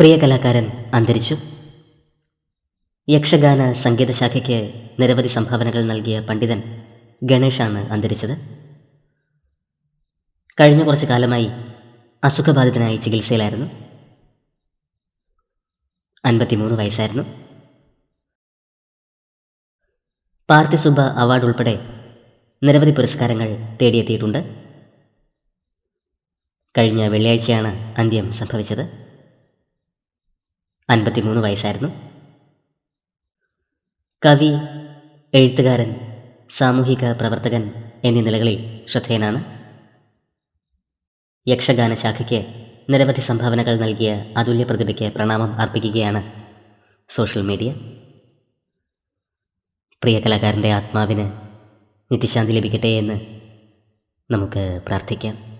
പ്രിയ കലാകാരൻ അന്തരിച്ചു. യക്ഷഗാന സംഗീതശാഖയ്ക്ക് നിരവധി സംഭാവനകൾ നൽകിയ പണ്ഡിതൻ ഗണേഷാണ് അന്തരിച്ചത്. കഴിഞ്ഞ കുറച്ച് കാലമായി അസുഖബാധിതനായി ചികിത്സയിലായിരുന്നു. അൻപത്തിമൂന്ന് വയസ്സായിരുന്നു. പാർത്ഥിസുബ അവാർഡ് ഉൾപ്പെടെ നിരവധി പുരസ്കാരങ്ങൾ തേടിയെത്തിയിട്ടുണ്ട്. കഴിഞ്ഞ വെള്ളിയാഴ്ചയാണ് അന്ത്യം സംഭവിച്ചത്. അൻപത്തിമൂന്ന് വയസ്സായിരുന്നു. കവി എഴുത്തുകാരൻ സാമൂഹിക പ്രവർത്തകൻ എന്നീ നിലകളിൽ ശ്രദ്ധേയനാണ്. യക്ഷഗാന ശാഖയ്ക്ക് നിരവധി സംഭാവനകൾ നൽകിയ അതുല്യ പ്രതിഭയ്ക്ക് പ്രണാമം അർപ്പിക്കുകയാണ് സോഷ്യൽ മീഡിയ. പ്രിയ കലാകാരന്റെ ആത്മാവിന് നിത്യശാന്തി ലഭിക്കട്ടെ എന്ന് നമുക്ക് പ്രാർത്ഥിക്കാം.